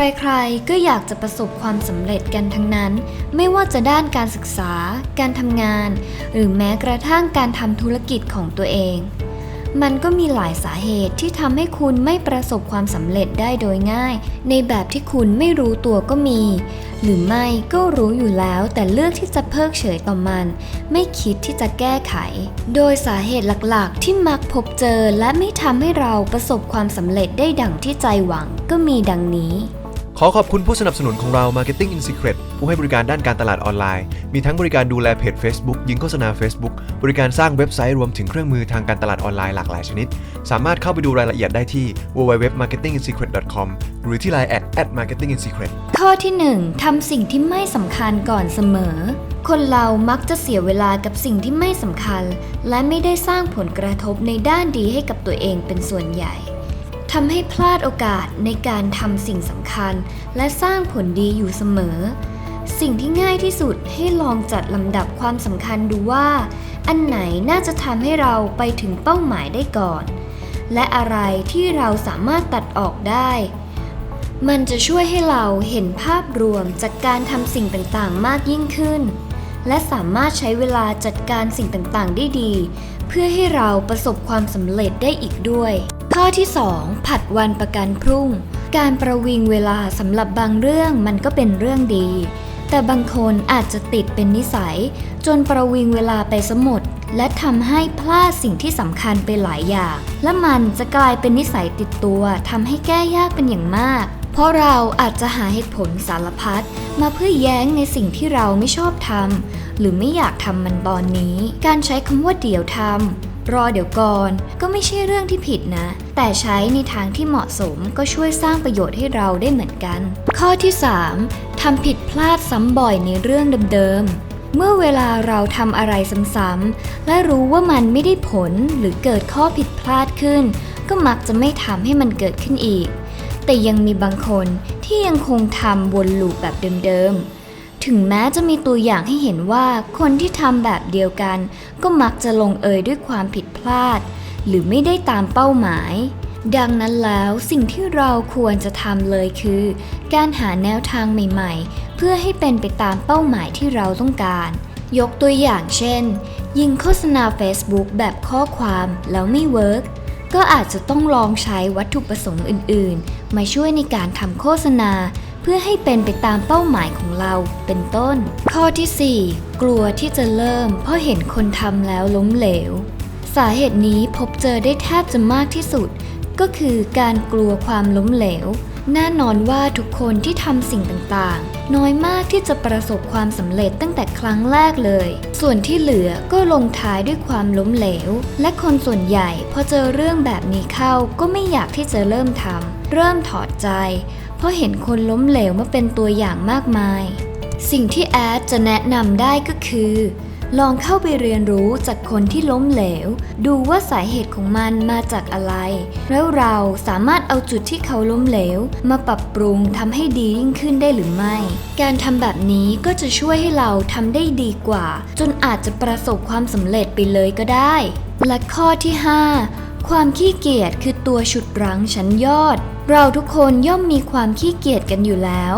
ใครๆ ก็อยากจะประสบความสำเร็จกันทั้งนั้น ไม่ว่าจะด้านการศึกษา การทำงาน หรือแม้กระทั่งการทำธุรกิจของตัวเอง มันก็มีหลายสาเหตุที่ทำให้คุณไม่ประสบความสำเร็จได้โดยง่าย ในแบบที่คุณไม่รู้ตัวก็มี หรือไม่ก็รู้อยู่แล้วแต่เลือกที่จะเพิกเฉยต่อมัน ไม่คิดที่จะแก้ไข โดยสาเหตุหลักๆ ที่มักพบเจอและไม่ทำให้เราประสบความสำเร็จได้ดังที่ใจหวังก็มีดังนี้ ขอขอบคุณผู้สนับสนุนของเรา Marketing in Secret ผู้ให้บริการด้านการตลาดออนไลน์ มีทั้งบริการดูแลเพจ Facebook ยิงโฆษณา Facebook บริการสร้างเว็บไซต์รวมถึงเครื่องมือทางการตลาดออนไลน์หลากหลายชนิด สามารถเข้าไปดูรายละเอียดได้ที่ www.marketinginsecret.com หรือที่ Line at @marketinginsecret ข้อที่ 1ทำสิ่งที่ไม่สำคัญก่อนเสมอ คนเรามักจะเสียเวลากับสิ่งที่ไม่สำคัญ และไม่ได้สร้างผลกระทบในด้านดีให้กับตัวเองเป็นส่วนใหญ่ ทำให้พลาดโอกาสในการทำสิ่งสำคัญ และสร้างผลดีอยู่เสมอ สิ่งที่ง่ายที่สุดให้ลองจัดลำดับความสำคัญดูว่า อันไหนน่าจะทำให้เราไปถึงเป้าหมายได้ก่อน และอะไรที่เราสามารถตัดออกได้ มันจะช่วยให้เราเห็นภาพรวมจากการทำสิ่งต่างๆ มากยิ่งขึ้น และสามารถใช้เวลาจัดการสิ่งต่างๆ ได้ดี เพื่อให้เราประสบความสำเร็จได้อีกด้วย ข้อที่ 2 ผัดวันประกันพรุ่ง การประวิงเวลาสำหรับบางเรื่องมันก็เป็นเรื่องดี แต่บางคนอาจจะติดเป็นนิสัย จนประวิงเวลาไปสมด และทำให้พลาดสิ่งที่สำคัญไปหลายอย่าง และมันจะกลายเป็นนิสัยติดตัวทำให้แก้ยากเป็นอย่างมาก เพราะเราอาจจะหาเหตุผลสารพัดมาเพื่อแย้งในสิ่งที่เราไม่ชอบทำหรือไม่อยากทำมันตอนนี้ การใช้คำว่าเดี๋ยวทำ รอเดี๋ยวก่อน ก็ไม่ใช่เรื่องที่ผิดนะ แต่ใช้ในทางที่เหมาะสมก็ช่วยสร้างประโยชน์ให้เราได้เหมือนกัน ข้อที่ 3ทำผิดพลาดซ้ำบ่อยในเรื่องเดิมๆ เมื่อเวลาเราทำอะไรซ้ำๆและรู้ว่ามันไม่ได้ผลหรือเกิดข้อผิดพลาดขึ้น ก็มักจะไม่ทำให้มันเกิดขึ้นอีก แต่ยังมีบางคนที่ยังคงทำวนลูปแบบเดิมๆถึงแม้จะมีตัวอย่างให้เห็นว่าคนที่ทำแบบเดียวกัน ก็มักจะลงเอยด้วยความผิดพลาด หรือไม่ได้ตามเป้าหมาย ดังนั้นแล้วสิ่งที่เราควรจะทำเลยคือ การหาแนวทางใหม่ๆ เพื่อให้เป็นไปตามเป้าหมายที่เราต้องการ ยกตัวอย่างเช่น ยิงโฆษณา Facebook แบบข้อความแล้วไม่เวิร์กก็อาจจะต้องลองใช้วัตถุประสงค์อื่นๆ มาช่วยในการทำโฆษณา พื่อให้เป็นไปตามเป้าหมายของเราเป็นต้น ข้อที่ 4 กลัวที่จะเริ่ม เพราะเห็นคนทำแล้วล้มเหลว สาเหตุนี้พบเจอได้แทบจะมากที่สุด ก็คือการกลัวความล้มเหลวแน่นอนว่าทุกคนที่ทำสิ่งต่างๆ น้อยมากที่จะประสบความสำเร็จตั้งแต่ครั้งแรกเลย ส่วนที่เหลือก็ลงท้ายด้วยความล้มเหลว และคนส่วนใหญ่พอเจอเรื่องแบบนี้เข้าก็ไม่อยากที่จะเริ่มทำเริ่มถอดใจ เพราะเห็นคนล้มเหลวมาเป็นตัวอย่างมากมาย สิ่งที่แอดจะแนะนำได้ก็คือ ลองเข้าไปเรียนรู้จากคนที่ล้มเหลว ดูว่าสาเหตุของมันมาจากอะไร แล้วเราสามารถเอาจุดที่เขาล้มเหลว มาปรับปรุงทำให้ดียิ่งขึ้นได้หรือไม่ การทำแบบนี้ก็จะช่วยให้เราทำได้ดีกว่า จนอาจจะประสบความสำเร็จไปเลยก็ได้ และข้อที่ 5 ความขี้เกียจคือตัวฉุดรั้งชั้นยอด เราทุกคนย่อมมีความขี้เกียจกันอยู่แล้ว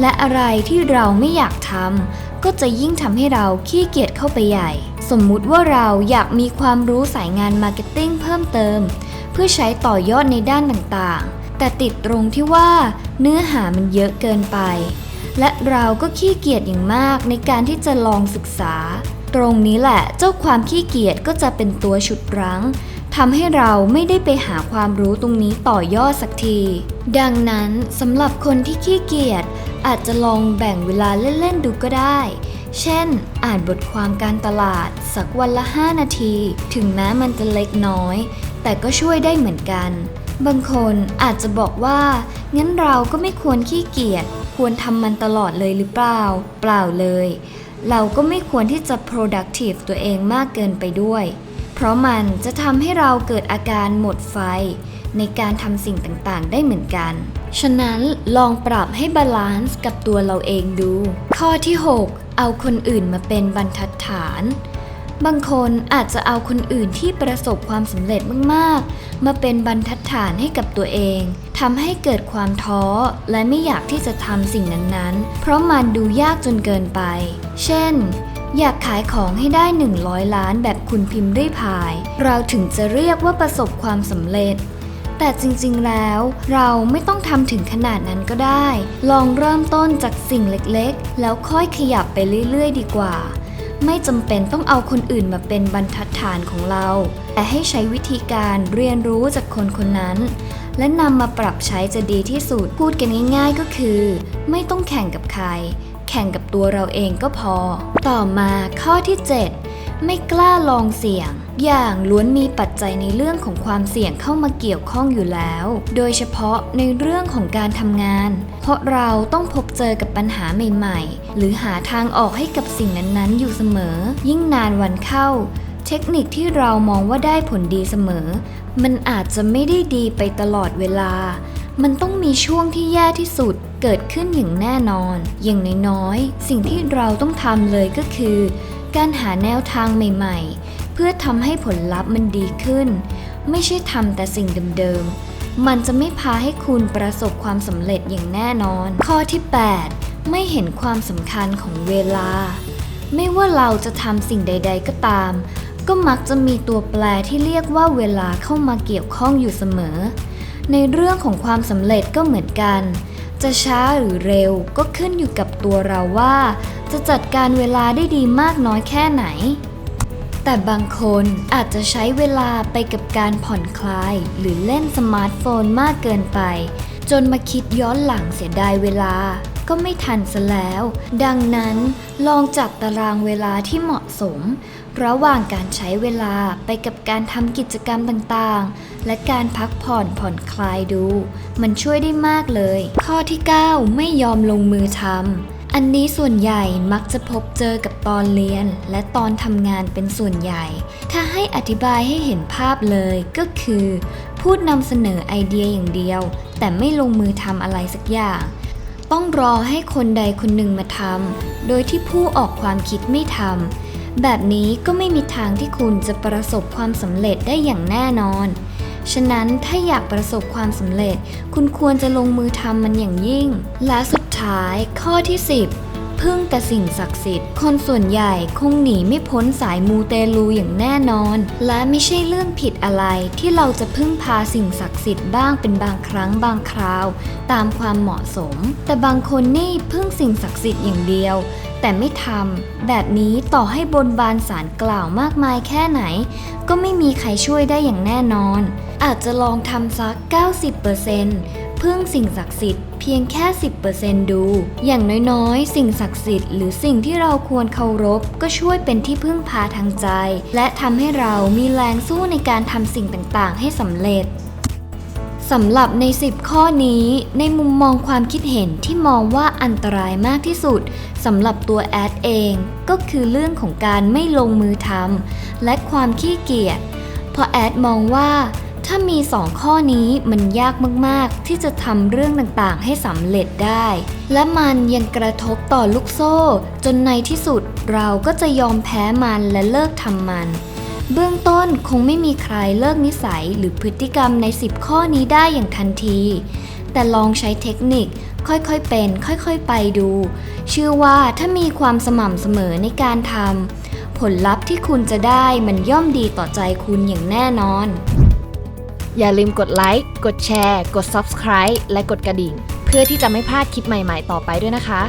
และอะไรที่เราไม่อยากทำก็จะยิ่งทำให้เราขี้เกียจเข้าไปใหญ่ สมมุติว่าเราอยากมีความรู้สายงานมาร์เก็ตติ้งเพิ่มเติม เพื่อใช้ต่อยอดในด้านต่างๆ แต่ติดตรงที่ว่าเนื้อหามันเยอะเกินไป และเราก็ขี้เกียจอย่างมากในการที่จะลองศึกษา ตรงนี้แหละเจ้าความขี้เกียจก็จะเป็นตัวฉุดรั้ง ทำให้เราไม่ได้ไปหาความรู้ตรงนี้ต่อยอดสักที ดังนั้นสำหรับคนที่ขี้เกียจอาจจะลองแบ่งเวลาเล่นๆดูก็ได้ เช่น อ่านบทความการตลาด สักวันละ 5 นาที ถึงแม้มันจะเล็กน้อย แต่ก็ช่วยได้เหมือนกัน บางคนอาจจะบอกว่า งั้นเราก็ไม่ควรขี้เกียจ ควรทำมันตลอดเลยหรือเปล่า เปล่าเลย เราก็ไม่ควรที่จะ productive ตัวเองมากเกินไปด้วย เพราะมันจะทำให้เราเกิดอาการหมดไฟ ในการทำสิ่งต่างๆ ได้เหมือนกัน ฉะนั้นลองปรับให้บาลานซ์กับตัวเราเองดู ข้อที่ 6 เอาคนอื่นมาเป็นบรรทัดฐาน บางคนอาจจะเอาคนอื่นที่ประสบความสำเร็จมากๆ มาเป็นบรรทัดฐานให้กับตัวเองทำให้เกิดความท้อและไม่อยากที่จะทำสิ่งนั้นๆ เพราะมันดูยากจนเกินไป เช่น อยากขายของให้ได้ 100 ล้านแบบคุณพิมพ์ได้พาย เราถึงจะเรียกว่าประสบความสำเร็จ แต่จริงๆแล้วเราไม่ต้องทำถึงขนาดนั้นก็ได้ ลองเริ่มต้นจากสิ่งเล็กๆ แล้วค่อยขยับไปเรื่อยๆ ดีกว่า ไม่จำเป็นต้องเอาคนอื่นมาเป็นบรรทัดฐานของเรา แต่ให้ใช้วิธีการเรียนรู้จากคนคนนั้น และนำมาปรับใช้จะดีที่สุด พูดกันง่าย ๆ ก็คือ ไม่ต้องแข่งกับใคร ข่งกับตัวเราเองก็พอ ต่อมาข้อที่ 7 ไม่กล้าลองเสี่ยง อย่างล้วนมีปัจจัยในเรื่องของความเสี่ยงเข้ามาเกี่ยวข้องอยู่แล้ว โดยเฉพาะในเรื่องของการทำงาน เพราะเราต้องพบเจอกับปัญหาใหม่ ๆ หรือหาทางออกให้กับสิ่งนั้นๆ อยู่เสมอ ยิ่งนานวันเข้า เทคนิคที่เรามองว่าได้ผลดีเสมอ มันอาจจะไม่ได้ดีไปตลอดเวลา มันต้องมีช่วงที่แย่ที่สุดเกิดขึ้นอย่างแน่นอน อย่างน้อยๆ สิ่งที่เราต้องทำเลยก็คือ การหาแนวทางใหม่ๆ เพื่อทำให้ผลลัพธ์มันดีขึ้น ไม่ใช่ทำแต่สิ่งเดิมๆ มันจะไม่พาให้คุณประสบความสำเร็จอย่างแน่นอน ข้อที่ 8 ไม่เห็นความสำคัญของเวลา ไม่ว่าเราจะทำสิ่งใด ๆ ก็ตาม ก็มักจะมีตัวแปรที่เรียกว่าเวลาเข้ามาเกี่ยวข้องอยู่เสมอ ในเรื่องของความสำเร็จก็เหมือนกัน จะช้าหรือเร็วก็ขึ้นอยู่กับตัวเราว่า จะจัดการเวลาได้ดีมากน้อยแค่ไหน แต่บางคนอาจจะใช้เวลาไปกับการผ่อนคลาย หรือเล่นสมาร์ทโฟนมากเกินไป จนมาคิดย้อนหลังเสียดายเวลาก็ไม่ทันซะแล้ว ดังนั้นลองจัดตารางเวลาที่เหมาะสม ระหว่างการใช้เวลาไปกับการทำกิจกรรมต่างๆ และการพักผ่อนผ่อนคลายดู มันช่วยได้มากเลย ข้อที่ 9 ไม่ยอมลงมือทำอันนี้ส่วนใหญ่มักจะพบเจอกับตอนเรียน และตอนทำงานเป็นส่วนใหญ่ ถ้าให้อธิบายให้เห็นภาพเลยก็คือ พูดนำเสนอไอเดียอย่างเดียว แต่ไม่ลงมือทำอะไรสักอย่างต้องรอให้คนใดคนหนึ่งมาทำ โดยที่ผู้ออกความคิดไม่ทำ แบบนี้ก็ไม่มีทางที่คุณจะประสบความสำเร็จได้อย่างแน่นอน ฉะนั้นถ้าอยากประสบความสำเร็จ คุณควรจะลงมือทำมันอย่างยิ่ง และสุดท้ายข้อที่ 10 พึ่งแต่สิ่งศักดิ์สิทธิ์ คนส่วนใหญ่คงหนีไม่พ้นสายมูเตลูอย่างแน่นอน และไม่ใช่เรื่องผิดอะไรที่เราจะพึ่งพาสิ่งศักดิ์สิทธิ์บ้างเป็นบางครั้งบางคราว ตามความเหมาะสม แต่บางคนนี่พึ่งสิ่งศักดิ์สิทธิ์อย่างเดียว แต่ไม่ทำแบบนี้ต่อให้บนบานสารกล่าวมากมายแค่ไหน ก็ไม่มีใครช่วยได้อย่างแน่นอน อาจจะลองทำสัก 90% พึ่งสิ่งศักดิ์สิทธิ์เพียงแค่ 10%ดู อย่างน้อยๆ สิ่งศักดิ์สิทธิ์หรือสิ่งที่เราควรเคารพ ก็ช่วยเป็นที่พึ่งพาทางใจ และทำให้เรามีแรงสู้ในการทำสิ่งต่างๆ ให้สำเร็จสำหรับใน 10 ข้อนี้ ในมุมมองความคิดเห็นที่มองว่าอันตรายมากที่สุดสำหรับตัวแอดเอง ก็คือเรื่องของการไม่ลงมือทำและความขี้เกียจเพราะแอดมองว่า ถ้ามี 2 ข้อนี้มันยากมากๆ ที่จะทำเรื่องต่างๆ ให้สำเร็จได้ และมันยังกระทบต่อลูกโซ่ จนในที่สุดเราก็จะยอมแพ้มันและเลิกทำมัน เบื้องต้นคงไม่มีใครเลิกนิสัยหรือพฤติกรรมใน 10 ข้อนี้ได้อย่างทันที แต่ลองใช้เทคนิคค่อยๆเป็น ค่อยๆไปดู เชื่อว่าถ้ามีความสม่ำเสมอในการทำผลลัพธ์ที่คุณจะได้มันย่อมดีต่อใจคุณอย่างแน่นอน อย่าลืมกดไลค์ กดแชร์ กด Subscribe และกดกระดิ่ง เพื่อที่จะไม่พลาดคลิปใหม่ๆ ต่อไปด้วยนะคะ